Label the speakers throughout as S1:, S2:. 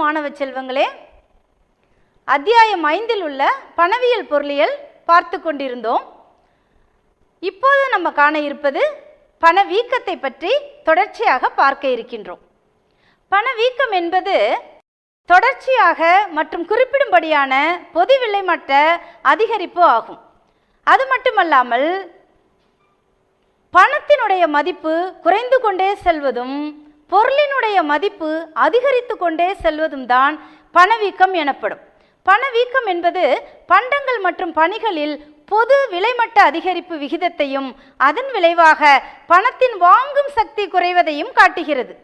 S1: மாணவ செல்வங்களே அத்தியாயம் ஐந்தில் உள்ள பணவியல் பொருளியல் பார்த்து கொண்டிருந்தோம். இப்போது நம்ம காண இருப்பது பணவீக்கத்தை பற்றி தொடர்ச்சியாக பார்க்க இருக்கின்றோம். பணவீக்கம் என்பது தொடர்ச்சியாக மற்றும் குறிப்பிடும்படியான பொது விலை மட்ட அதிகரிப்பு ஆகும். அது மட்டுமல்லாமல் பணத்தினுடைய மதிப்பு குறைந்து கொண்டே செல்வதும் பொருளினுடைய மதிப்பு அதிகரித்து கொண்டே செல்வதும் தான் பணவீக்கம் எனப்படும். பணவீக்கம் என்பது பண்டங்கள் மற்றும் பணிகளில் பொது விலைமட்ட அதிகரிப்பு விகிதத்தையும் அதன் விளைவாக பணத்தின் வாங்கும் சக்தி குறைவதையும் காட்டுகிறது.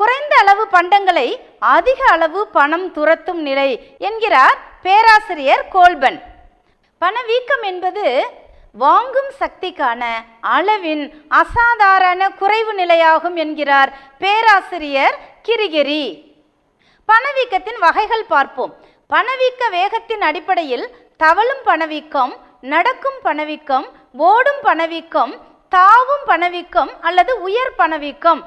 S1: குறைந்த அளவு பண்டங்களை அதிக அளவு பணம் துரத்தும் நிலை என்கிறார் பேராசிரியர் கோல்பன். பணவீக்கம் என்பது வாங்கும் சக்திக்கான அளவின் அசாதாரண குறைவு நிலையாகும் என்கிறார் பேராசிரியர் கிரிகிரி. பணவீக்கத்தின் வகைகள் பார்ப்போம். பணவீக்க வேகத்தின் அடிப்படையில் தவழும் பணவீக்கம் நடக்கும் பணவீக்கம் ஓடும் பணவீக்கம் தாவும் பணவீக்கம் அல்லது உயர் பணவீக்கம்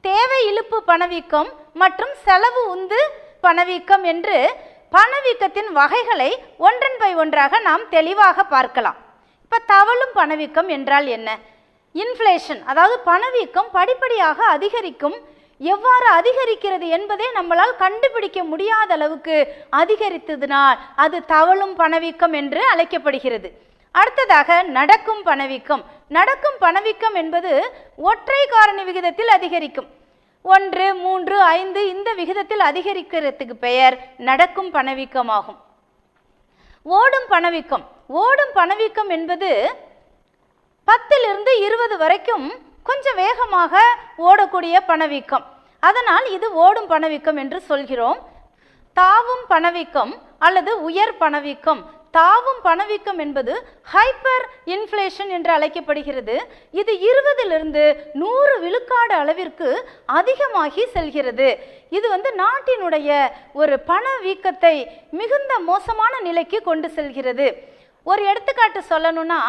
S1: தேவை இழுப்பு பணவீக்கம் மற்றும் செலவு உந்து பணவீக்கம் என்று பணவீக்கத்தின் வகைகளை ஒன்றன் பை ஒன்றாக நாம் தெளிவாக பார்க்கலாம். இப்போ தவழும் பணவீக்கம் என்றால் என்ன? இன்ஃப்ளேஷன் அதாவது பணவீக்கம் படிப்படியாக அதிகரிக்கும். எவ்வாறு அதிகரிக்கிறது என்பதை நம்மளால் கண்டுபிடிக்க முடியாத அளவுக்கு அதிகரித்ததினால் அது தவழும் பணவீக்கம் என்று அழைக்கப்படுகிறது. அடுத்ததாக நடக்கும் பணவீக்கம். நடக்கும் பணவீக்கம் என்பது ஒற்றை காரணி விகிதத்தில் அதிகரிக்கும். ஒன்று மூன்று ஐந்து இந்த விகிதத்தில் அதிகரிக்கிறதுக்கு பெயர் நடக்கும் பணவீக்கமாகும். ஓடும் பணவீக்கம். ஓடும் பணவீக்கம் என்பது பத்திலிருந்து இருபது வரைக்கும் கொஞ்சம் வேகமாக ஓடக்கூடிய பணவீக்கம். அதனால் இது ஓடும் பணவீக்கம் என்று சொல்கிறோம். தாவும் பணவீக்கம் அல்லது உயர் பணவீக்கம். தாவும் பணவீக்கம் என்பது ஹைப்பர் இன்ஃப்ளேஷன் என்று அழைக்கப்படுகிறது. இது இருபதிலிருந்து நூறு விழுக்காடு அளவிற்கு அதிகமாகி செல்கிறது. இது வந்து நாட்டினுடைய ஒரு பணவீக்கத்தை மிகுந்த மோசமான நிலைக்கு கொண்டு செல்கிறது. ஒரு எடுத்துக்காட்டு சொல்லணும்னா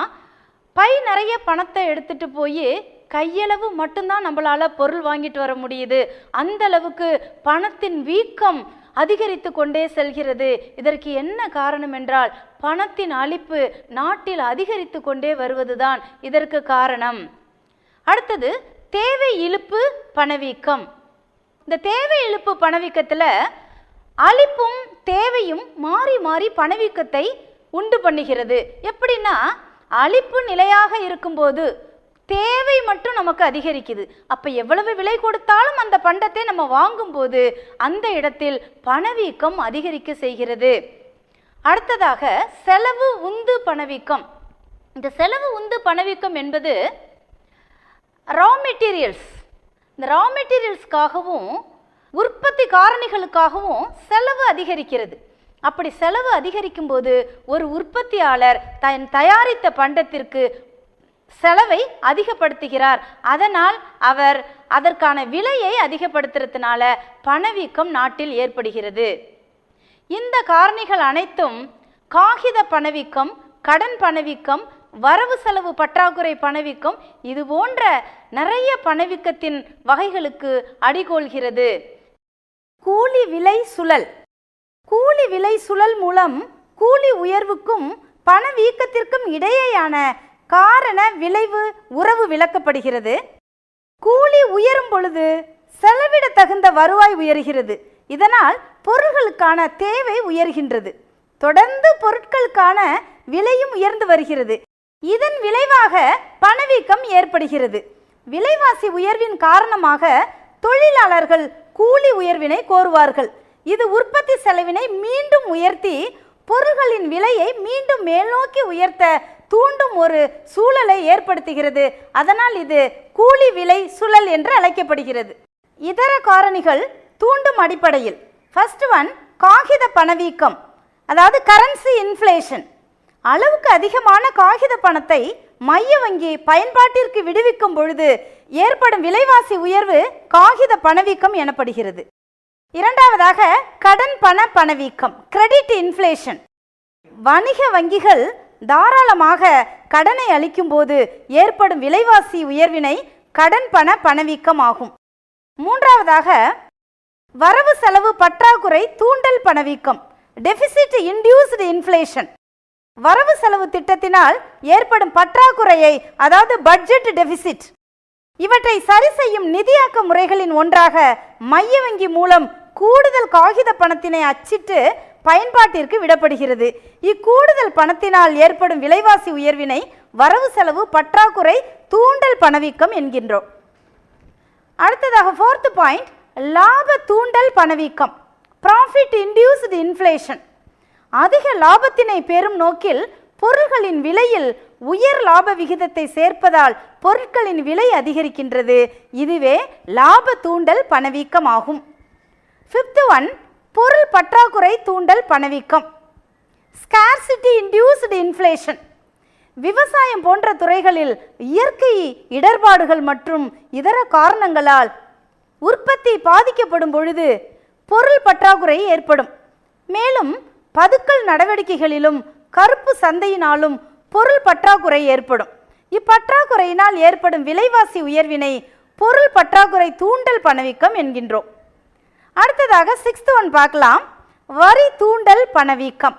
S1: பை நிறைய பணத்தை எடுத்துட்டு போய் கையளவு மட்டும்தான் நம்மளால் பொருள் வாங்கிட்டு வர முடியுது. அந்த அளவுக்கு பணத்தின் வீக்கம் அதிகரித்து கொண்டே செல்கிறது. இதற்கு என்ன காரணம் என்றால் பணத்தின் அளிப்பு நாட்டில் அதிகரித்து கொண்டே வருவதுதான் இதற்கு காரணம். அடுத்தது தேவை இழுப்பு பணவீக்கம். இந்த தேவை இழுப்பு பணவீக்கத்தில் அளிப்பும் தேவையும் மாறி மாறி பணவீக்கத்தை உண்டு பண்ணுகிறது. எப்படின்னா அளிப்பு நிலையாக இருக்கும்போது தேவை மட்டும் நமக்கு அதிகரிக்குது. அப்போ எவ்வளவு விலை கொடுத்தாலும் அந்த பண்டத்தை நம்ம வாங்கும்போது அந்த இடத்தில் பணவீக்கம் அதிகரிக்க செய்கிறது. அடுத்ததாக செலவு உந்து பணவீக்கம். இந்த செலவு உந்து பணவீக்கம் என்பது ரா மெட்டீரியல்ஸ் இந்த ரா மெட்டீரியல்ஸ்க்காகவும் உற்பத்தி காரணிகளுக்காகவும் செலவு அதிகரிக்கிறது. அப்படி செலவு அதிகரிக்கும் போது ஒரு உற்பத்தியாளர் தன் தயாரித்த பண்டத்திற்கு செலவை அதிகப்படுத்துகிறார். அதனால் அவர் அதற்கான விலையை அதிகப்படுத்துறதுனால பணவீக்கம் நாட்டில் ஏற்படுகிறது. இந்த காரணிகள் அனைத்தும் காகித பணவீக்கம் கடன் பணவீக்கம் வரவு செலவு பற்றாக்குறை பணவீக்கம் இது போன்ற நிறைய பணவீக்கத்தின் வகைகளுக்கு அடிகோள்கிறது கூலி விலை சுழல் கூலி விலை சுழல் மூலம் கூலி உயர்வுக்கும் பணவீக்கத்திற்கும் இடையேயான காரண விளைவு உறவு விளக்கப்படுகிறது. கூலி உயரும் பொழுது செலவிட தகுந்த வருவாய் உயர்கிறது. இதனால் பொருள்களுக்கான தேவை உயர்கின்றது. தொடர்ந்து பொருட்களுக்கான விலையும் உயர்ந்து வருகிறது. இதன் விளைவாக பணவீக்கம் ஏற்படுகிறது. விலைவாசி உயர்வின் காரணமாக தொழிலாளர்கள் கூலி உயர்வினை கோருவார்கள். இது உற்பத்தி செலவினை மீண்டும் உயர்த்தி பொருள்களின் விலையை மீண்டும் மேல்நோக்கி உயர்த்த தூண்டும் ஒரு சூழலை ஏற்படுத்துகிறது. அதனால் இது கூலி விலை சுழல் என்று அழைக்கப்படுகிறது. இதர காரணிகள் தூண்டும் அடிப்படையில். ஃபர்ஸ்ட் ஒன் காகித பணவீக்கம். அதாவது கரன்சி இன்ஃப்ளேஷன் அளவுக்கு அதிகமான காகித பணத்தை மைய வங்கி பயன்பாட்டிற்கு விடுவிக்கும் பொழுது ஏற்படும் விலைவாசி உயர்வு காகித பணவீக்கம் எனப்படுகிறது. இரண்டாவதாக கடன் பண பணவீக்கம் கிரெடிட் இன்ஃப்ளேஷன் வணிக வங்கிகள் தாராளமாக கடனை அளிக்கும்போது ஏற்படும் விலைவாசி உயர்வினை கடன் பண பணவீக்கம் ஆகும். மூன்றாவதாக வரவு செலவு பற்றாக்குறை தூண்டல் பணவீக்கம் டெபிசிட் இன்டியூஸ்டு இன்ஃப்ளேஷன் வரவு செலவு திட்டத்தினால் ஏற்படும் பற்றாக்குறையை அதாவது பட்ஜெட் டெபிசிட் இவற்றை சரி செய்யும் நிதியாக்க முறைகளின் ஒன்றாக மைய வங்கி மூலம் கூடுதல் காகித பணத்தினை அச்சிட்டு பயன்பாட்டிற்கு விடப்படுகிறது. இக்கூடுதல் பணத்தினால் ஏற்படும் விலைவாசி உயர்வினை வரவு செலவு பற்றாக்குறை தூண்டல் பணவீக்கம் என்கின்றோம். அடுத்ததாக ஃபோர்த் பாயிண்ட் லாப தூண்டல் பணவீக்கம் ப்ராஃபிட் இன்டியூஸ்டு இன்ஃப்ளேஷன் அதிக லாபத்தினை பெறும் நோக்கில் பொருள்களின் விலையில் உயர் லாப விகிதத்தை சேர்ப்பதால் பொருட்களின் விலை அதிகரிக்கின்றது. இதுவே லாப தூண்டல் பணவீக்கம் ஆகும் ஃபிஃப்த்து ஒன் பொருள் பற்றாக்குறை தூண்டல் பணவீக்கம். ஸ்கார்சிட்டி இன்டியூஸ்டு இன்ஃப்ளேஷன் விவசாயம் போன்ற துறைகளில் இயற்கை இடர்பாடுகள் மற்றும் இதர காரணங்களால் உற்பத்தி பாதிக்கப்படும் பொழுது பொருள் பற்றாக்குறை ஏற்படும். மேலும் பதுக்கல் நடவடிக்கைகளிலும் கருப்பு சந்தையினாலும் பொருள் பற்றாக்குறை ஏற்படும். இப்பற்றாக்குறையினால் ஏற்படும் விலைவாசி உயர்வினை பொருள் பற்றாக்குறை தூண்டல் பணவீக்கம் என்கின்றோம். அடுத்ததாக சிக்ஸ்த் ஒன் பார்க்கலாம். வரி தூண்டல் பணவீக்கம்.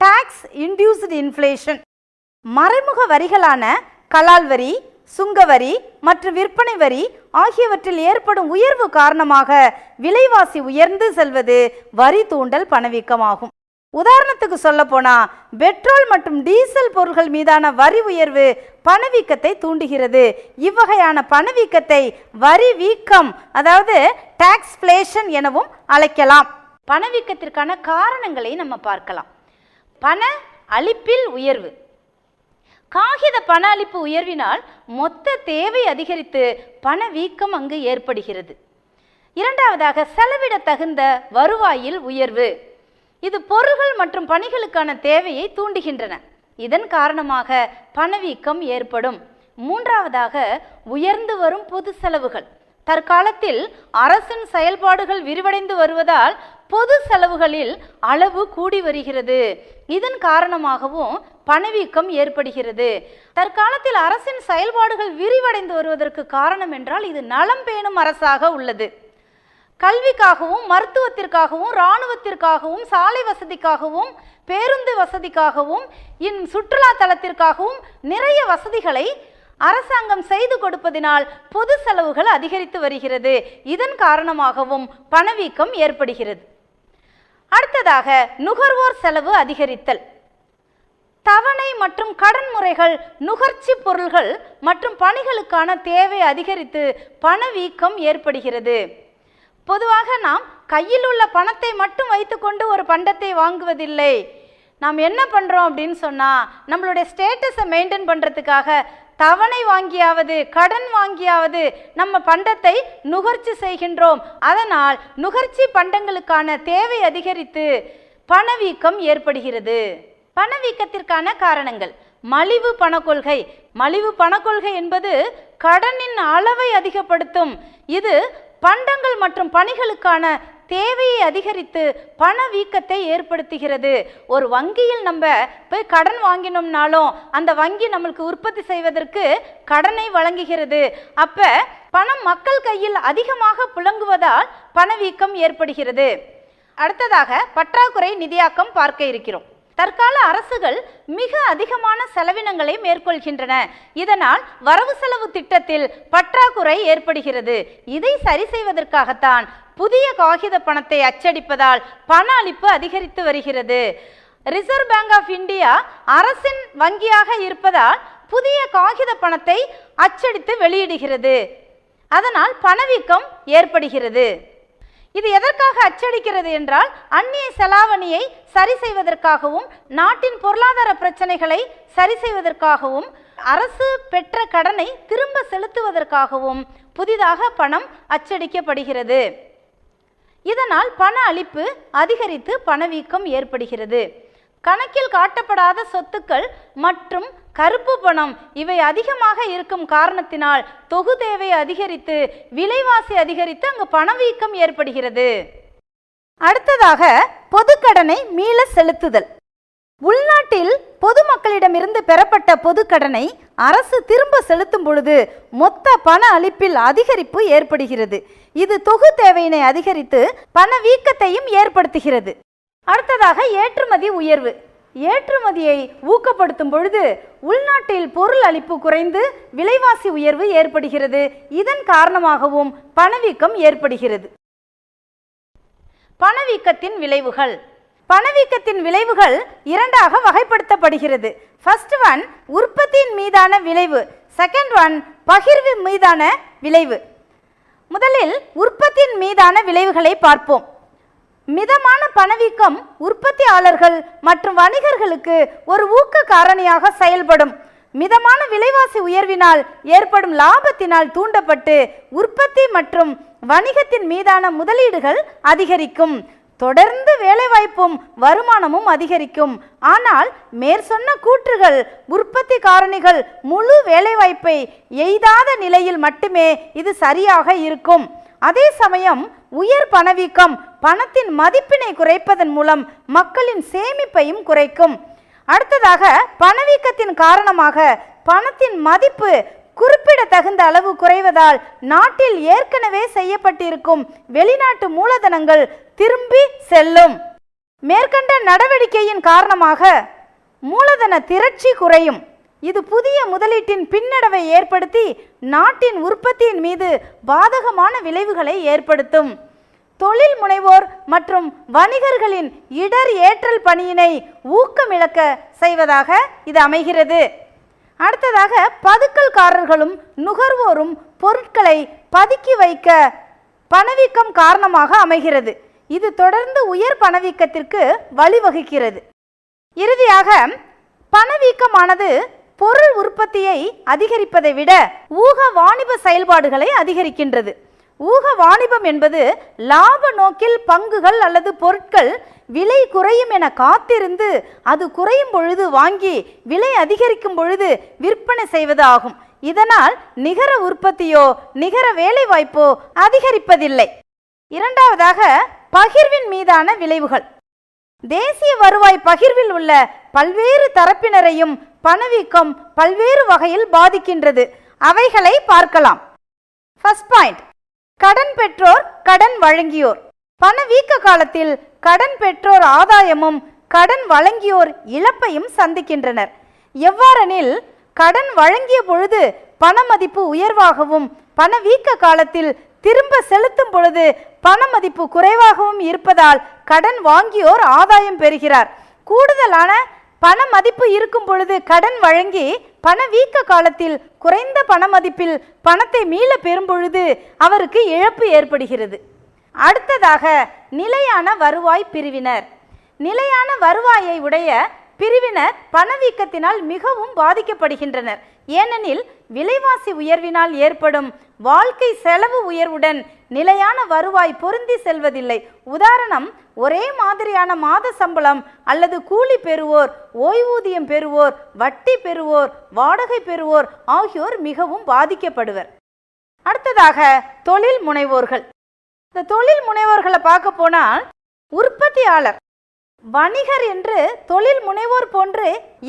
S1: டாக்ஸ் இன்டியூஸ்டு இன்ஃப்ளேஷன் மறைமுக வரிகளான கலால் வரி சுங்க வரி மற்றும் விற்பனை வரி ஆகியவற்றில் ஏற்படும் உயர்வு காரணமாக விலைவாசி உயர்ந்து செல்வது வரி தூண்டல் பணவீக்கமாகும். உதாரணத்துக்கு சொல்ல போனா பெட்ரோல் மற்றும் டீசல் பொருட்கள் மீதான வரி உயர்வு பணவீக்கத்தை தூண்டுகிறது. இவ்வகையான பணவீக்கத்தை வரி வீக்கம் அதாவது டாக்ஸ்பிளேஷன் எனவும் அழைக்கலாம். பணவீக்கத்திற்கான காரணங்களை நம்ம பார்க்கலாம். பண அளிப்பில் உயர்வு. காகித பண அளிப்பு உயர்வினால் மொத்த தேவை அதிகரித்து பணவீக்கம் அங்கு ஏற்படுகிறது. இரண்டாவதாக செலவிட தகுந்த வருவாயில் உயர்வு. இது பொருள்கள் மற்றும் பணிகளுக்கான தேவையை தூண்டுகின்றன. இதன் காரணமாக பணவீக்கம் ஏற்படும். மூன்றாவதாக உயர்ந்து வரும் பொது செலவுகள். தற்காலத்தில் அரசின் செயல்பாடுகள் விரிவடைந்து வருவதால் பொது செலவுகளில் அளவு கூடி வருகிறது. இதன் காரணமாகவும் பணவீக்கம் ஏற்படுகிறது. தற்காலத்தில் அரசின் செயல்பாடுகள் விரிவடைந்து வருவதற்கு காரணம் என்றால் இது நலம் பேணும் அரசாக உள்ளது. கல்விக்காகவும் மருத்துவத்திற்காகவும் இராணுவத்திற்காகவும் சாலை வசதிக்காகவும் பேருந்து வசதிக்காகவும் இன் சுற்றுலா தலத்திற்காகவும் நிறைய வசதிகளை அரசாங்கம் செய்து கொடுப்பதினால் பொது செலவுகள் அதிகரித்து வருகிறது. இதன் காரணமாகவும் பணவீக்கம் ஏற்படுகிறது. அடுத்ததாக நுகர்வோர் செலவு அதிகரித்தல். தவணை மற்றும் கடன் முறைகள் நுகர்ச்சி பொருள்கள் மற்றும் பணிகளுக்கான தேவை அதிகரித்து பணவீக்கம் ஏற்படுகிறது. பொதுவாக நாம் கையில் உள்ள பணத்தை மட்டும் வைத்துக்கொண்டு ஒரு பண்டத்தை வாங்குவதில்லை. நாம் என்ன பண்ணுறோம் அப்படின்னு சொன்னால் நம்மளுடைய ஸ்டேட்டஸை மெயின்டைன் பண்ணுறதுக்காக தவணை வாங்கியாவது கடன் வாங்கியாவது நம்ம பண்டத்தை நுகர்ச்சி செய்கின்றோம். அதனால் நுகர்ச்சி பண்டங்களுக்கான தேவை அதிகரித்து பணவீக்கம் ஏற்படுகிறது. பணவீக்கத்திற்கான காரணங்கள். மலிவு பணக்கொள்கை. மலிவு பணக்கொள்கை என்பது கடனின் அளவை அதிகப்படுத்தும். இது பண்டங்கள் மற்றும் பணிகளுக்கான தேவையை அதிகரித்து பணவீக்கத்தை ஏற்படுத்துகிறது. ஒரு வங்கியில் நம்ம போய் கடன் வாங்கினோம்னாலும் அந்த வங்கி நம்மளுக்கு உற்பத்தி செய்வதற்கு கடனை வழங்குகிறது. அப்ப பணம் மக்கள் கையில் அதிகமாக புழங்குவதால் பணவீக்கம் ஏற்படுகிறது. அடுத்ததாக பற்றாக்குறை நிதியாக்கம் பார்க்க இருக்கிறோம். தற்கால அரசுகள் மிக அதிகமான செலவினங்களை மேற்கொள்கின்றன. இதனால் வரவு செலவு திட்டத்தில் பற்றாக்குறை ஏற்படுகிறது. இதை சரி செய்வதற்காகத்தான் புதிய காகித பணத்தை அச்சடிப்பதால் பண அளிப்பு அதிகரித்து வருகிறது. ரிசர்வ் பேங்க் ஆஃப் இந்தியா அரசின் வங்கியாக இருப்பதால் புதிய காகித பணத்தை அச்சடித்து வெளியிடுகிறது. அதனால் பணவீக்கம் ஏற்படுகிறது. இது எதற்காக அச்சடிக்கிறது என்றால் அந்நிய செலாவணியை சரி செய்வதற்காகவும் நாட்டின் பொருளாதார பிரச்சனைகளை சரி செய்வதற்காகவும் அரசு பெற்ற கடனை திரும்ப செலுத்துவதற்காகவும் புதிதாக பணம் அச்சடிக்கப்படுகிறது. இதனால் பண அளிப்பு அதிகரித்து பணவீக்கம் ஏற்படுகிறது. கணக்கில் காட்டப்படாத சொத்துக்கள் மற்றும் கருப்பு பணம் இவை அதிகமாக இருக்கும் காரணத்தினால் தொகு தேவை அதிகரித்து விலைவாசி அதிகரித்து அங்கு பணவீக்கம் ஏற்படுகிறது. அடுத்ததாக பொதுக்கடனை மீள செலுத்துதல். உள்நாட்டில் பொதுமக்களிடமிருந்து பெறப்பட்ட பொதுக்கடனை அரசு திரும்ப செலுத்தும் பொழுது மொத்த பண அளிப்பில் அதிகரிப்பு ஏற்படுகிறது. இது தொகு தேவையினை அதிகரித்து பணவீக்கத்தையும் ஏற்படுத்துகிறது. அடுத்ததாக ஏற்றுமதி உயர்வு. ஏற்றுமதியை ஊக்கப்படுத்தும் பொழுது உள்நாட்டில் பொருள் அளிப்பு குறைந்து விலைவாசி உயர்வு ஏற்படுகிறது. இதன் காரணமாகவும் பணவீக்கம் ஏற்படுகிறது. பணவீக்கத்தின் விளைவுகள். பணவீக்கத்தின் விளைவுகள் இரண்டாக வகைப்படுத்தப்படுகிறது. ஃபர்ஸ்ட் ஒன் உற்பத்தியின் மீதான விளைவு. செகண்ட் ஒன் பகிர்வு மீதான விளைவு. முதலில் உற்பத்தியின் மீதான விளைவுகளை பார்ப்போம். மிதமான பணவீக்கம் உற்பத்தியாளர்கள் மற்றும் வணிகர்களுக்கு ஒரு ஊக்க காரணியாக செயல்படும். மிதமான விலைவாசி உயர்வினால் ஏற்படும் லாபத்தினால் தூண்டப்பட்டு உற்பத்தி மற்றும் வணிகத்தின் மீதான முதலீடுகள் அதிகரிக்கும். தொடர்ந்து வேலைவாய்ப்பும் வருமானமும் அதிகரிக்கும். ஆனால் மேற்சொன்ன கூற்றுகள் உற்பத்தி காரணிகள் முழு வேலைவாய்ப்பை எய்தாத நிலையில் மட்டுமே இது சரியாக இருக்கும். அதே சமயம் உயர் பணவீக்கம் பணத்தின் மதிப்பினை குறைப்பதன் மூலம் மக்களின் சேமிப்பையும் குறைக்கும். அடுத்ததாக பணவீக்கத்தின் காரணமாக பணத்தின் மதிப்பு குறிப்பிடத்தகுந்த அளவு குறைவதால் நாட்டில் ஏற்கனவே செய்யப்பட்டிருக்கும் வெளிநாட்டு மூலதனங்கள் திரும்பி செல்லும். மேற்கண்ட நடவடிக்கையின் காரணமாக மூலதன திரட்சி குறையும். இது புதிய முதலீட்டின் பின்னடைவை ஏற்படுத்தி நாட்டின் உற்பத்தியின் மீது பாதகமான விளைவுகளை ஏற்படுத்தும். தொழில் முனைவோர் மற்றும் வணிகர்களின் இடர் ஏற்றல் பணியினை ஊக்கமிழக்க செய்வதாக இது அமைகிறது. அடுத்ததாக பதுக்கல்காரர்களும் நுகர்வோரும் பொருட்களை பதுக்கி வைக்க பணவீக்கம் காரணமாக அமைகிறது. இது தொடர்ந்து உயர் பணவீக்கத்திற்கு வழிவகுக்கிறது. இறுதியாக பணவீக்கமானது பொருள் உற்பத்தியை அதிகரிப்பதை விட ஊக வாணிப செயல்பாடுகளை அதிகரிக்கின்றது. ஊக வாணிபம் என்பது லாப நோக்கில் பங்குகள் அல்லது பொருட்கள் விலை குறையும் என காத்திருந்து அது குறையும் பொழுது வாங்கி விலை அதிகரிக்கும் பொழுது விற்பனை செய்வது ஆகும். இதனால் நிகர உற்பத்தியோ நிகர வேலைவாய்ப்போ அதிகரிப்பதில்லை. இரண்டாவதாக பகிர்வின் மீதான விளைவுகள். தேசிய வருவாய் பகிர்வில் உள்ள பல்வேறு தரப்பினரையும் பணவீக்கம் பல்வேறு வகையில் பாதிக்கின்றது. அவைகளை பார்க்கலாம். ஃபர்ஸ்ட் பாயிண்ட் கடன் பெற்றோர் கடன் வழங்கியோர். பணவீக்க காலத்தில் கடன் பெற்றோர் ஆதாயமும் கடன் வழங்கியோர் இழப்பையும் சந்திக்கின்றனர். எவ்வாறெனில் கடன் வழங்கிய பொழுது பண மதிப்பு உயர்வாகவும் பணவீக்க காலத்தில் திரும்ப செலுத்தும் பொழுது பண மதிப்பு குறைவாகவும் இருப்பதால் கடன் வாங்கியோர் ஆதாயம் பெறுகிறார். கூடுதலான பண மதிப்பு இருக்கும் பொழுது கடன் வழங்கி பணவீக்க காலத்தில் குறைந்த பண மதிப்பில் பணத்தை மீள பெறும் பொழுது அவருக்கு இழப்பு ஏற்படுகிறது. அடுத்ததாக நிலையான வருவாய் பிரிவினர். நிலையான வருவாயை உடைய பிரிவினர் பணவீக்கத்தினால் மிகவும் பாதிக்கப்படுகின்றனர். ஏனெனில் விலைவாசி உயர்வினால் ஏற்படும் வாழ்க்கை செலவு உயர்வுடன் நிலையான வருவாய் பொருந்தி செல்வதில்லை. உதாரணம் ஒரே மாதிரியான மாத சம்பளம் அல்லது கூலி பெறுவோர் ஓய்வூதியம் பெறுவோர் வட்டி பெறுவோர் வாடகை பெறுவோர் ஆகியோர் மிகவும் பாதிக்கப்படுவர். அடுத்ததாக தொழில் முனைவோர்கள். இந்த தொழில் முனைவோர்களை பார்க்க போனால் உற்பத்தியாளர் வணிகர் என்று தொழில் முனைவோர் போன்று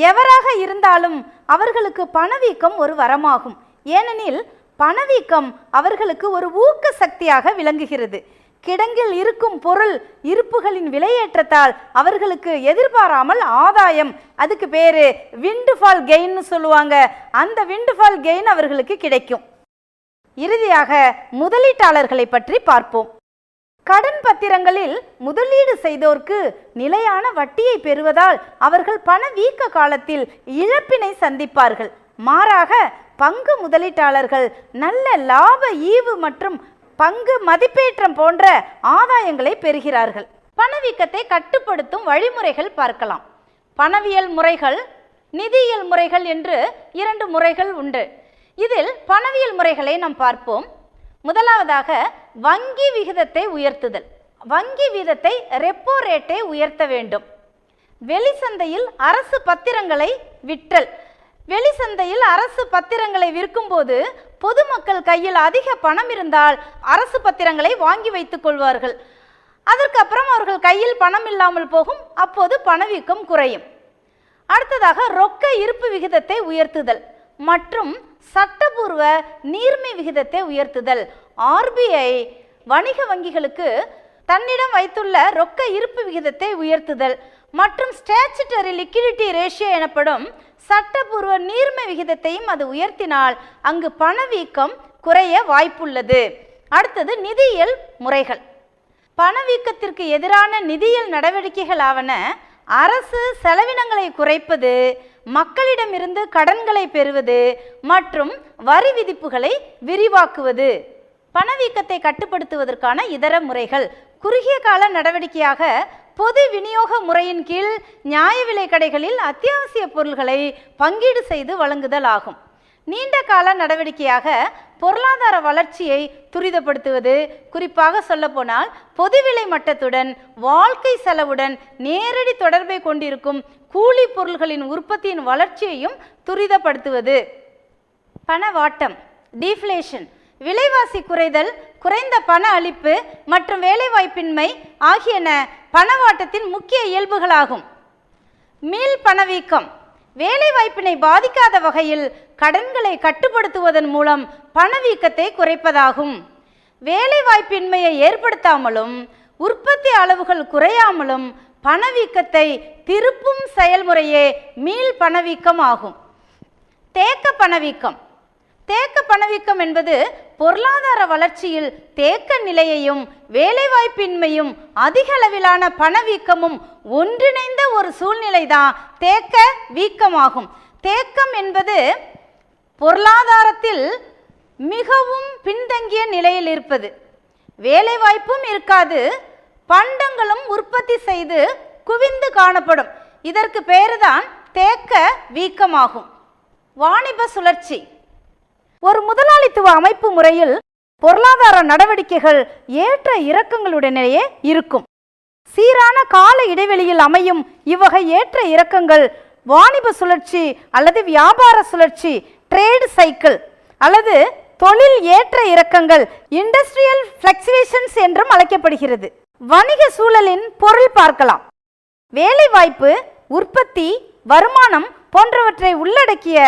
S1: எவராக இருந்தாலும் அவர்களுக்கு பணவீக்கம் ஒரு வரமாகும். ஏனெனில் பணவீக்கம் அவர்களுக்கு ஒரு ஊக்க சக்தியாக விளங்குகிறது. கிடங்கில் இருக்கும் பொருள் இருப்புகளின் விலையேற்றத்தால் அவர்களுக்கு எதிர்பாராமல் ஆதாயம் அதுக்கு பேரு விண்டுஃபால் கெயின்னு சொல்லுவாங்க. அந்த விண்டுஃபால் கெயின் அவர்களுக்கு கிடைக்கும். இறுதியாக முதலீட்டாளர்களை பற்றி பார்ப்போம். கடன் பத்திரங்களில் முதலீடு செய்தோர்க்கு நிலையான வட்டியை பெறுவதால் அவர்கள் பணவீக்க காலத்தில் இழப்பினை சந்திப்பார்கள். மாறாக பங்கு முதலீட்டாளர்கள் நல்ல லாப ஈவு மற்றும் பங்கு மதிப்பேற்றம் போன்ற ஆதாயங்களை பெறுகிறார்கள். பணவீக்கத்தை கட்டுப்படுத்தும் வழிமுறைகள் பார்க்கலாம். பணவியல் முறைகள் நிதியியல் முறைகள் என்று இரண்டு முறைகள் உண்டு. இதில் பணவியல் முறைகளை நாம் பார்ப்போம். முதலாவதாக வங்கி விகிதத்தை உயர்த்துதல். வங்கி வீதத்தை ரெப்போ ரேட்டை உயர்த்த வேண்டும். வெளிசந்தையில் அரசு பத்திரங்களை விற்றல். வெளிசந்தையில் அரசு பத்திரங்களை விற்கும்போது பொதுமக்கள் கையில் அதிக பணம் இருந்தால் அரசு பத்திரங்களை வாங்கி வைத்துக் கொள்வார்கள். அதற்கப்புறம் அவர்கள் கையில் பணம் இல்லாமல் போகும் அப்போது பணவீக்கம் குறையும். அடுத்ததாக ரொக்க இருப்பு விகிதத்தை உயர்த்துதல். மற்றும் சட்டபூர்வ நீர்மை விகிதத்தை உயர்த்துதல். ஆர்பிஐ வணிக வங்கிகளுக்கு தன்னிடம் வைத்துள்ள ரொக்க இருப்பு விகிதத்தை உயர்த்துதல். மற்றும் ஸ்டேச்சுட்டரி லிக்விடிட்டி ரேஷியோ எனப்படும் சட்டபூர்வ நீர்மை விகிதத்தையும் அது உயர்த்தினால் அங்கு பணவீக்கம் குறைய வாய்ப்புள்ளது. அடுத்தது நிதியியல் முறைகள். பணவீக்கத்திற்கு எதிரான நிதியியல் நடவடிக்கைகள் ஆவன அரசு செலவினங்களை குறைப்பது மக்களிடமிருந்து கடன்களை பெறுவது மற்றும் வரி விதிப்புகளை விரிவாக்குவது. பணவீக்கத்தை கட்டுப்படுத்துவதற்கான இதர முறைகள். குறுகிய கால நடவடிக்கையாக பொது விநியோக முறையின் கீழ் நியாய விலை கடைகளில் அத்தியாவசிய பொருள்களை பங்கீடு செய்து வழங்குதல் ஆகும். நீண்ட கால நடவடிக்கையாக பொருளாதார வளர்ச்சியை துரிதப்படுத்துவது. குறிப்பாக சொல்லப்போனால் பொதுவிலை மட்டத்துடன் வாழ்க்கை செலவுடன் நேரடி தொடர்பை கொண்டிருக்கும் கூலி பொருள்களின் உற்பத்தியின் வளர்ச்சியையும் துரிதப்படுத்துவது. பணவாட்டம் டீஃப்ளேஷன் விலைவாசி குறைதல் குறைந்த பண அளிப்பு மற்றும் வேலைவாய்ப்பின்மை ஆகியன பணவாட்டத்தின் முக்கிய இயல்புகளாகும். மீள் பணவீக்கம் வேலைவாய்ப்பினை பாதிக்காத வகையில் கடன்களை கட்டுப்படுத்துவதன் மூலம் பணவீக்கத்தை குறைப்பதாகும். வேலைவாய்ப்பின்மையை ஏற்படுத்தாமலும் உற்பத்தி அளவுகள் குறையாமலும் பணவீக்கத்தை திருப்பும் செயல்முறையே மீள் பணவீக்கம் ஆகும். தேக்க பணவீக்கம். தேக்க பணவீக்கம் என்பது பொருளாதார வளர்ச்சியில் தேக்க நிலையையும் வேலைவாய்ப்பின்மையும் அதிக அளவிலான பணவீக்கமும் ஒன்றிணைந்த ஒரு சூழ்நிலை தான் தேக்க வீக்கமாகும். தேக்கம் என்பது பொருளாதாரத்தில் மிகவும் பின்தங்கிய நிலையில் இருப்பது. வேலைவாய்ப்பும் இருக்காது பண்டங்களும் உற்பத்தி செய்து குவிந்து காணப்படும். இதற்கு பேருதான் தேக்க வீக்கமாகும். வாணிப சுழற்சி. ஒரு முதலாளித்துவ அமைப்பு முறையில் பொருளாதார நடவடிக்கைகள் ஏற்ற இறக்கங்களுடனேயே இருக்கும். சீரான கால இடைவெளியில் அமையும் இவ்வகை ஏற்ற இறக்கங்கள் வாணிப சுழற்சி அல்லது வியாபார சுழற்சி ட்ரேடு சைக்கிள் அல்லது தொழில் ஏற்ற இறக்கங்கள் இண்டஸ்ட்ரியல் ஃப்ளக்சுவேஷன்ஸ் என்றும் அழைக்கப்படுகிறது. வணிக சூழலின் பொருள் பார்க்கலாம். வேலைவாய்ப்பு உற்பத்தி வருமானம் போன்றவற்றை உள்ளடக்கிய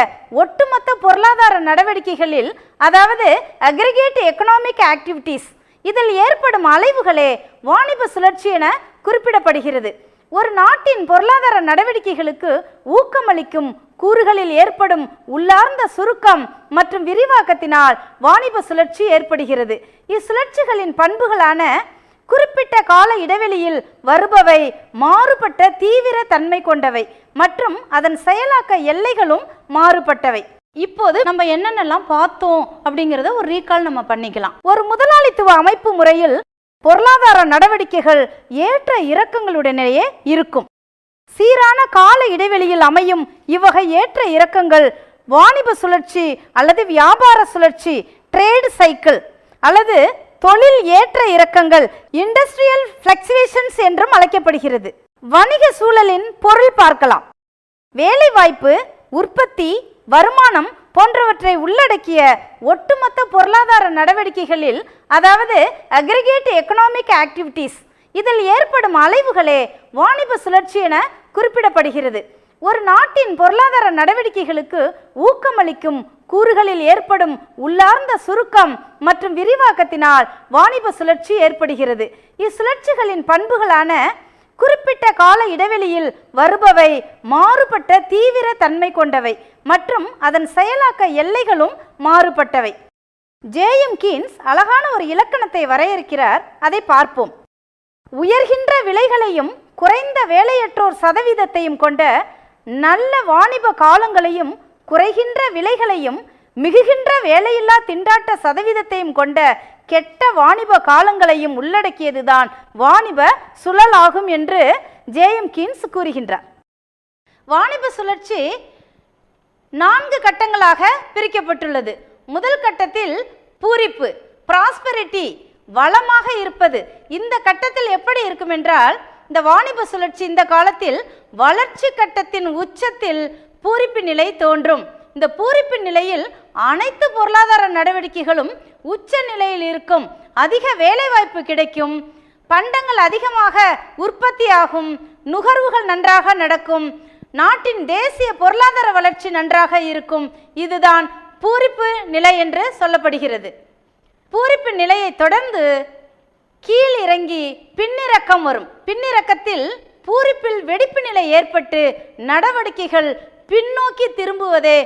S1: ஒட்டுமொத்த பொருளாதார நடவடிக்கைகளில் அதாவது அக்ரிகேட் எக்கனாமிக் ஆக்டிவிட்டீஸ் இதில் ஏற்படும் அலைவுகளே வாணிப சுழற்சி என குறிப்பிடப்படுகிறது. ஒரு நாட்டின் பொருளாதார நடவடிக்கைகளுக்கு ஊக்கமளிக்கும் கூறுகளில் ஏற்படும் உள்ளார்ந்த சுருக்கம் மற்றும் விரிவாக்கத்தினால் வாணிப சுழற்சி ஏற்படுகிறது. இச்சுழற்சிகளின் பண்புகளான குறிப்பிட்ட கால இடைவெளியில் வருபவை மாறுபட்ட தீவிர தன்மை கொண்டவை மற்றும் அதன் செயலாக்க எல்லைகளும் மாறுபட்டவை. இப்போது நம்ம என்னென்னலாம் பார்த்தோம் அப்படிங்கிறத ஒரு ரீகால் நம்ம பண்ணிக்கலாம். ஒரு முதலாளித்துவ அமைப்பு முறையில் பொருளாதார நடவடிக்கைகள் ஏற்ற இறக்கங்களுடனேயே இருக்கும். சீரான கால இடைவெளியில் அமையும் இவ்வகை ஏற்ற இறக்கங்கள் வாணிப சுழற்சி அல்லது வியாபார சுழற்சி ட்ரேடு சைக்கிள் அல்லது தொழில் ஏற்ற இறக்கங்கள் இண்டஸ்ட்ரியல் பிளக்சுவேஷன்ஸ் என்றும் அழைக்கப்படுகிறது. வணிக சூழலின் பொருள் பார்க்கலாம். வேலைவாய்ப்பு உற்பத்தி வருமானம் போன்றவற்றை உள்ளடக்கிய ஒட்டுமொத்த பொருளாதார நடவடிக்கைகளில் அதாவது அக்ரிகேட் எக்கனாமிக் ஆக்டிவிட்டீஸ் இதில் ஏற்படும் அலைவுகளே வாணிப சுழற்சி என குறிப்பிடப்படுகிறது. ஒரு நாட்டின் பொருளாதார நடவடிக்கைகளுக்கு ஊக்கமளிக்கும் கூறுகளில் ஏற்படும் உள்ளார்ந்த சுருக்கம் மற்றும் விரிவாக்கத்தினால் வாணிப சுழற்சி ஏற்படுகிறது. இச்சுழற்சிகளின் பண்புகளான குறிப்பிட்ட கால இடைவெளியில் வருபவை மாறுபட்ட தீவிர தன்மை கொண்டவை மற்றும் அதன் செயலாக்க எல்லைகளும் மாறுபட்டவை. ஜேஎம் கீன்ஸ் அழகான ஒரு இலக்கணத்தை வரையறுக்கிறார். அதை பார்ப்போம். உயர்கின்ற விலைகளையும் குறைந்த வேலையற்றோர் சதவீதத்தையும் கொண்ட நல்ல வாணிப காலங்களையும் குறைகின்ற விலைகளையும் மிகுகின்ற வேலையில்லா திண்டாட்ட சதவீதத்தையும் கொண்ட கெட்ட வாணிப காலங்களையும் உள்ளடக்கியதுதான் வாணிப சுழலாகும் என்று ஜேஎம் கீன்ஸ் கூறுகின்றார். வாணிப சுழற்சி நான்கு கட்டங்களாக பிரிக்கப்பட்டுள்ளது. முதல் கட்டத்தில் பூரிப்பு ப்ராஸ்பரிட்டி வளமாக இருப்பது. இந்த கட்டத்தில் எப்படி இருக்கும் என்றால் இந்த வாணிப சுழற்சி இந்த காலத்தில் வளர்ச்சி கட்டத்தின் உச்சத்தில் பூரிப்பு நிலை தோன்றும். இந்த பூரிப்பு நிலையில் அனைத்து பொருளாதார நடவடிக்கைகளும் உச்ச நிலையில் இருக்கும். அதிக வேலைவாய்ப்பு கிடைக்கும். பண்டங்கள் அதிகமாக உற்பத்தியாகும். நுகர்வுகள் நன்றாக நடக்கும். நாட்டின் தேசிய பொருளாதார வளர்ச்சி நன்றாக இருக்கும். இதுதான் பூரிப்பு நிலை என்று சொல்லப்படுகிறது. பூரிப்பு நிலையை தொடர்ந்து கீழ் இறங்கி பின்னிறக்கம் வரும். பின்னிறக்கத்தில் பூரிப்பில் வெடிப்பு நிலை ஏற்பட்டு நடவடிக்கைகள் பின்னோக்கி திரும்புவதே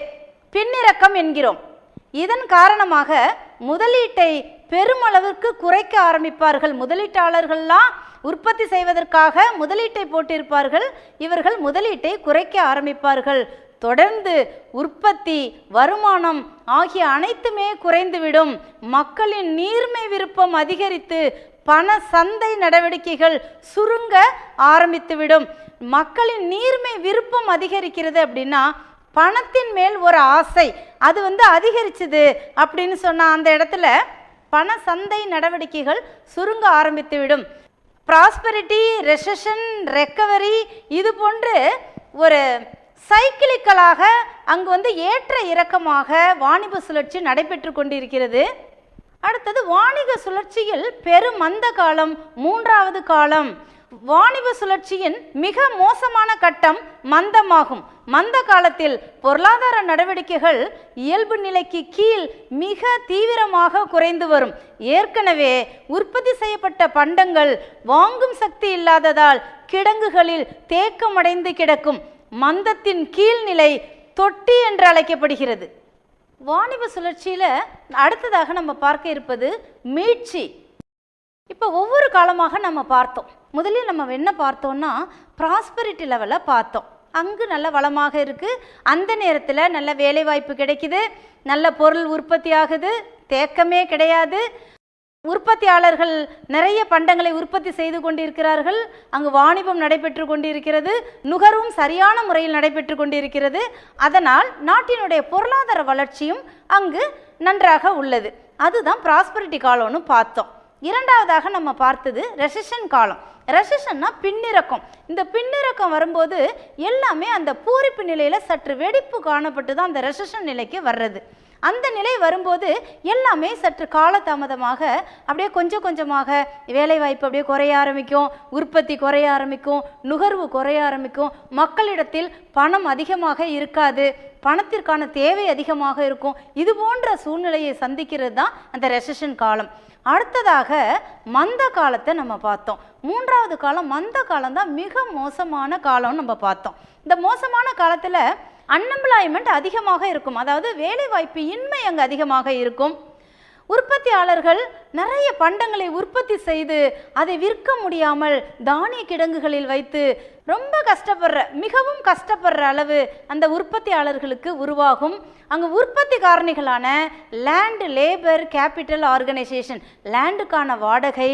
S1: பின்னிறக்கம் என்கிறோம். இதன் காரணமாக முதலீட்டை பெருமளவிற்கு குறைக்க ஆரம்பிப்பார்கள். முதலீட்டாளர்கள்லாம் உற்பத்தி செய்வதற்காக முதலீட்டை போட்டிருப்பார்கள். இவர்கள் முதலீட்டை குறைக்க ஆரம்பிப்பார்கள். தொடர்ந்து உற்பத்தி வருமானம் ஆகிய அனைத்துமே குறைந்துவிடும். மக்களின் நீர்மை விருப்பம் அதிகரித்து பண சந்தை நடவடிக்கைகள் சுருங்க ஆரம்பித்துவிடும். மக்களின் நீர்மை விருப்பம் அதிகரிக்கிறது அப்படின்னா பணத்தின் மேல் ஒரு ஆசை அது வந்து அதிகரிச்சுது அப்படின்னு சொன்ன அந்த இடத்துல பண சந்தை நடவடிக்கைகள் சுருங்க ஆரம்பித்துவிடும். ப்ராஸ்பரிட்டி ரெசஷன் ரெக்கவரி இது போன்று ஒரு சைக்கிளிக்கலாக அங்கு வந்து ஏற்ற இறக்கமாக வாணிப சுழற்சி நடைபெற்று கொண்டிருக்கிறது. அடுத்தது வாணிக சுழற்சியில் பெரும் மந்த காலம் மூன்றாவது காலம். வாணிப சுழற்சியின் மிக மோசமான கட்டம் மந்தமாகும். மந்த காலத்தில் பொருளாதார நடவடிக்கைகள் இயல்பு நிலைக்கு கீழ் மிக தீவிரமாக குறைந்து வரும். ஏற்கனவே உற்பத்தி செய்யப்பட்ட பண்டங்கள் வாங்கும் சக்தி இல்லாததால் கிடங்குகளில் தேக்கமடைந்து கிடக்கும். மந்தத்தின் கீழ்நிலை தொட்டி என்று அழைக்கப்படுகிறது. வாணிப சுழற்சியில் அடுத்ததாக நம்ம பார்க்க இருப்பது மீட்சி. இப்போ ஒவ்வொரு காலமாக நம்ம பார்த்தோம். முதலில் நம்ம என்ன பார்த்தோம்னா ப்ராஸ்பரிட்டி லெவலில் பார்த்தோம். அங்கு நல்ல வளமாக இருக்குது அந்த நேரத்தில் நல்ல வேலைவாய்ப்பு கிடைக்குது. நல்ல பொருள் உற்பத்தி ஆகுது. தேக்கமே கிடையாது. உற்பத்தியாளர்கள் நிறைய பண்டங்களை உற்பத்தி செய்து கொண்டிருக்கிறார்கள். அங்கு வாணிபம் நடைபெற்று கொண்டிருக்கிறது. நுகர்வும் சரியான முறையில் நடைபெற்று கொண்டிருக்கிறது. அதனால் நாட்டினுடைய பொருளாதார வளர்ச்சியும் அங்கு நன்றாக உள்ளது. அதுதான் ப்ராஸ்பரிட்டி காலம்னு பார்த்தோம். இரண்டாவதாக நம்ம பார்த்தது ரெசிஷன் காலம். ரெசிஷன்னா பின்னிறக்கம். இந்த பின்னிறக்கம் வரும்போது எல்லாமே அந்த பூரிப்பு நிலையில் சற்று வெடிப்பு காணப்பட்டு தான் அந்த ரெசிஷன் நிலைக்கு வர்றது. அந்த நிலை வரும்போது எல்லாமே சற்று காலதாமதமாக அப்படியே கொஞ்சம் கொஞ்சமாக வேலைவாய்ப்பு அப்படியே குறைய ஆரம்பிக்கும் உற்பத்தி குறைய ஆரம்பிக்கும் நுகர்வு குறைய ஆரம்பிக்கும். மக்களிடத்தில் பணம் அதிகமாக இருக்காது பணத்திற்கான தேவை அதிகமாக இருக்கும். இது போன்ற சூழ்நிலையை சந்திக்கிறது தான் அந்த ரெசஷன் காலம். அடுத்ததாக மந்த காலத்தை நம்ம பார்த்தோம். மூன்றாவது காலம் மந்த காலம் தான் மிக மோசமான காலம்னு நம்ம பார்த்தோம். இந்த மோசமான காலத்தில் அன்எம்ப்ளாய்மெண்ட் அதிகமாக இருக்கும். அதாவது வேலைவாய்ப்பு இன்மை அங்கே அதிகமாக இருக்கும். உற்பத்தியாளர்கள் நிறைய பண்டங்களை உற்பத்தி செய்து அதை விற்க முடியாமல் தானிய கிடங்குகளில் வைத்து ரொம்ப கஷ்டப்படுற மிகவும் கஷ்டப்படுற அளவு அந்த உற்பத்தியாளர்களுக்கு உருவாகும். அங்கே உற்பத்தி காரணிகளான லேண்டு லேபர் கேபிட்டல் ஆர்கனைசேஷன் லேண்டுக்கான வாடகை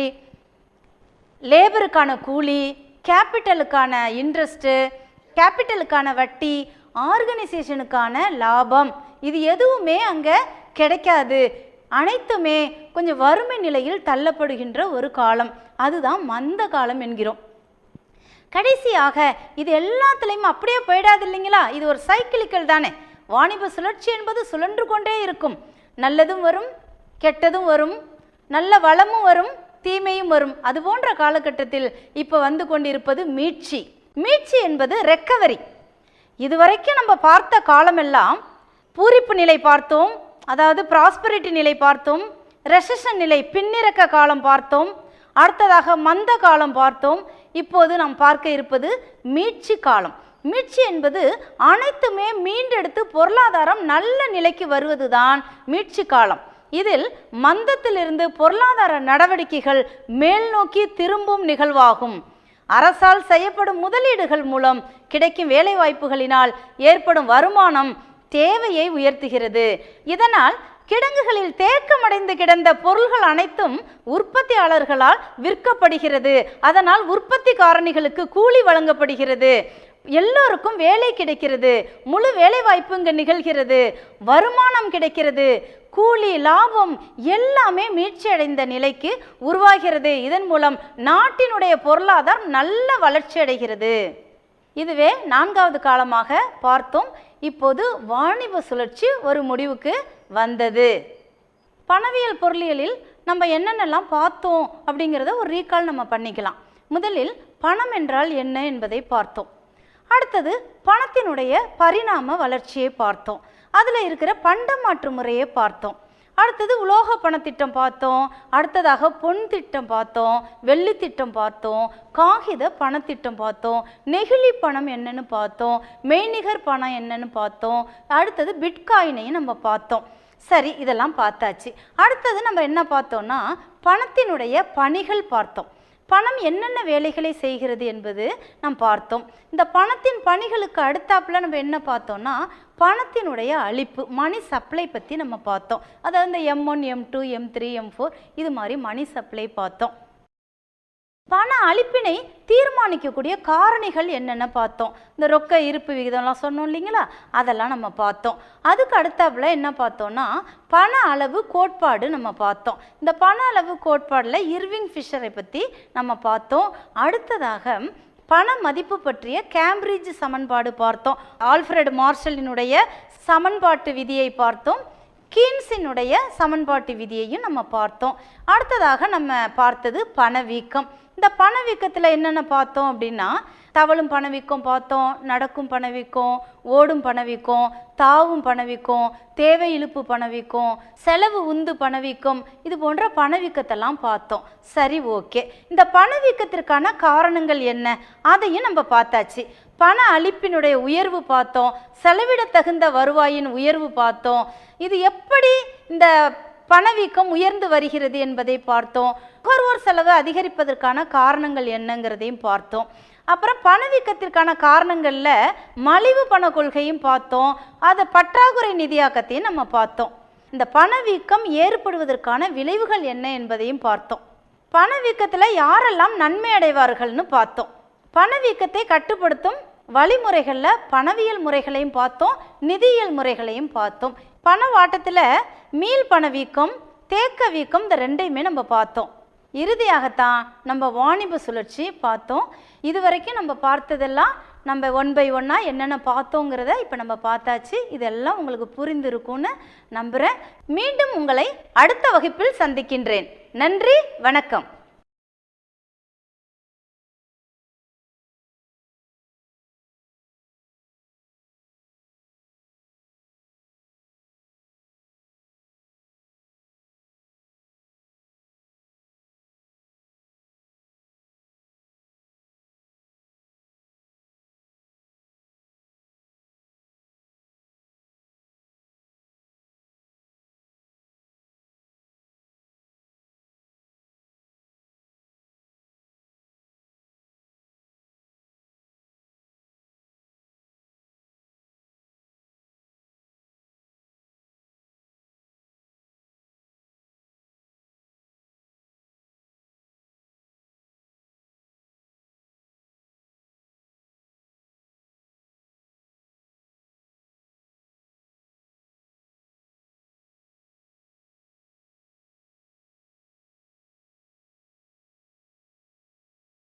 S1: லேபருக்கான கூலி கேபிட்டலுக்கான இன்ட்ரெஸ்ட்டு கேபிட்டலுக்கான வட்டி ஆர்கனைசேஷனுக்கான லாபம். இது எதுவுமே அங்கே கிடைக்காது. அனைத்துமே கொஞ்சம் வறுமை நிலையில் தள்ளப்படுகின்ற ஒரு காலம். அதுதான் மந்த காலம் என்கிறோம். கடைசியாக இது எல்லாத்துலேயும் அப்படியே போயிடாது இல்லைங்களா? இது ஒரு சைக்கிளிக்கல் தானே. வாணிப சுழற்சி என்பது சுழன்று கொண்டே இருக்கும். நல்லதும் வரும் கெட்டதும் வரும் நல்ல வளமும் வரும் தீமையும் வரும். அது போன்ற காலகட்டத்தில் இப்போ வந்து கொண்டிருப்பது மீட்சி. மீட்சி என்பது ரெக்கவரி இதுவரைக்கும் நம்ம பார்த்த காலமெல்லாம் பூரிப்பு நிலை பார்த்தோம் அதாவது ப்ராஸ்பரிட்டி நிலை பார்த்தோம் ரெசஷன் நிலை பின்னிறக்க காலம் பார்த்தோம் அடுத்ததாக மந்த காலம் பார்த்தோம். இப்போது நாம் பார்க்க இருப்பது மீட்சி காலம். மீட்சி என்பது அனைத்துமே மீண்டெடுத்து பொருளாதாரம் நல்ல நிலைக்கு வருவதுதான் மீட்சி காலம். இதில் மந்தத்திலிருந்து பொருளாதார நடவடிக்கைகள் மேல் நோக்கி திரும்பும் நிகழ்வாகும். அரசால் செய்யப்படும் முதலீடுகள் மூலம் கிடைக்கும் வேலைவாய்ப்புகளினால் ஏற்படும் வருமானம் தேவையை உயர்த்துகிறது. இதனால் கிடங்குகளில் தேக்கமடைந்து கிடந்த பொருள்கள் அனைத்தும் உற்பத்தியாளர்களால் விற்கப்படுகிறது. அதனால் உற்பத்தி காரணிகளுக்கு கூலி வழங்கப்படுகிறது. எல்லோருக்கும் வேலை கிடைக்கிறது. முழு வேலை வாய்ப்பு இங்கே நிகழ்கிறது. வருமானம் கிடைக்கிறது. கூலி லாபம் எல்லாமே மீட்சி அடைந்த நிலைக்கு உருவாகிறது. இதன் மூலம் நாட்டினுடைய பொருளாதாரம் நல்ல வளர்ச்சி அடைகிறது. இதுவே நான்காவது காலமாக பார்த்தோம். இப்போது வாணிப சுழற்சி ஒரு முடிவுக்கு வந்தது. பணவியல் பொருளியலில் நம்ம என்னென்னலாம் பார்த்தோம் அப்படிங்கிறத ஒரு ரீகால் நம்ம பண்ணிக்கலாம். முதலில் பணம் என்றால் என்ன என்பதை பார்த்தோம். அடுத்தது பணத்தினுடைய பரிணாம வளர்ச்சியை பார்த்தோம். அதில் இருக்கிற பண்டமாற்று முறையை பார்த்தோம். அடுத்தது உலோக பணத்திட்டம் பார்த்தோம். அடுத்ததாக பொன் திட்டம் பார்த்தோம். வெள்ளி திட்டம் பார்த்தோம். காகித பணத்திட்டம் பார்த்தோம். நெகிழி பணம் என்னன்னு பார்த்தோம். மெய்நிகர் பணம் என்னன்னு பார்த்தோம். அடுத்தது பிட்காயினையும் நம்ம பார்த்தோம். சரி இதெல்லாம் பார்த்தாச்சு. அடுத்தது நம்ம என்ன பார்த்தோம்னா பணத்தினுடைய பணிகள் பார்த்தோம். பணம் என்னென்ன வேலைகளை செய்கிறது என்பது நாம் பார்த்தோம். இந்த பணத்தின் பணிகளுக்கு அடுத்தாப்புல நம்ம என்ன பார்த்தோம்னா பணத்தினுடைய அளிப்பு மணி சப்ளை பற்றி நம்ம பார்த்தோம். அதாவது இந்த M one M two M three M four இது மாதிரி மணி சப்ளை பார்த்தோம். பண அளிப்பினை தீர்மானிக்கக்கூடிய காரணிகள் என்னென்ன பார்த்தோம்? இந்த ரொக்க இருப்பு விகிதம்லாம் சொன்னோம் இல்லைங்களா? அதெல்லாம் நம்ம பார்த்தோம். அதுக்கு அடுத்தாப்புல என்ன பார்த்தோம்னா பண அளவு கோட்பாடு நம்ம பார்த்தோம். இந்த பண அளவு கோட்பாடில் இர்விங் ஃபிஷரை பற்றி நம்ம பார்த்தோம். அடுத்ததாக பண மதிப்பு பற்றிய கேம்பிரிட்ஜ் சமன்பாடு பார்த்தோம். ஆல்ஃபிரட் மார்ஷலினுடைய சமன்பாட்டு விதியை பார்த்தோம். கீன்ஸினுடைய சமன்பாட்டு விதியையும் நம்ம பார்த்தோம். அடுத்ததாக நம்ம பார்த்தது பணவீக்கம். இந்த பணவீக்கத்தில் என்னென்ன பார்த்தோம் அப்படின்னா தவழும் பணவீக்கம் பார்த்தோம் நடக்கும் பணவீக்கம் ஓடும் பணவீக்கம் தாவும் பணவீக்கம் தேவை இழுப்பு பணவீக்கம் செலவு உந்து பணவீக்கம் இது போன்ற பணவீக்கத்தெல்லாம் பார்த்தோம். சரி ஓகே. இந்த பணவீக்கத்திற்கான காரணங்கள் என்ன? அதையும் நம்ம பார்த்தாச்சு. பண அளிப்பினுடைய உயர்வு பார்த்தோம் செலவிடத் தகுந்த வருவாயின் உயர்வு பார்த்தோம். இது எப்படி இந்த பணவீக்கம் உயர்ந்து வருகிறது என்பதை பார்த்தோம். நுகர்வோர் செலவு அதிகரிப்பதற்கான காரணங்கள் என்னங்கிறதையும் பார்த்தோம். அப்புறம் பணவீக்கத்திற்கான காரணங்களில் மலிவு பண கொள்கையும் பார்த்தோம். அதை பற்றாக்குறை நிதியாக்கத்தையும் நம்ம பார்த்தோம். இந்த பணவீக்கம் ஏற்படுவதற்கான விளைவுகள் என்ன என்பதையும் பார்த்தோம். பணவீக்கத்தில் யாரெல்லாம் நன்மை அடைவார்கள்னு பார்த்தோம். பணவீக்கத்தை கட்டுப்படுத்தும் வழிமுறைகளில் பணவியல் முறைகளையும் பார்த்தோம். நிதியியல் முறைகளையும் பார்த்தோம். பணவாட்டத்தில் மீள் பணவீக்கம் தேக்க வீக்கம் இந்த ரெண்டையுமே நம்ம பார்த்தோம். இறுதியாகத்தான் நம்ம வாணிப சுழற்சி பார்த்தோம். இது வரைக்கும் நம்ம பார்த்ததெல்லாம் நம்ம ஒன் பை ஒன்னாக என்னென்ன பார்த்தோங்கிறத இப்போ நம்ம பார்த்தாச்சு. இதெல்லாம் உங்களுக்கு புரிந்திருக்கும்னு நம்புகிறேன் மீண்டும் உங்களை அடுத்த வகுப்பில் சந்திக்கின்றேன். நன்றி வணக்கம்.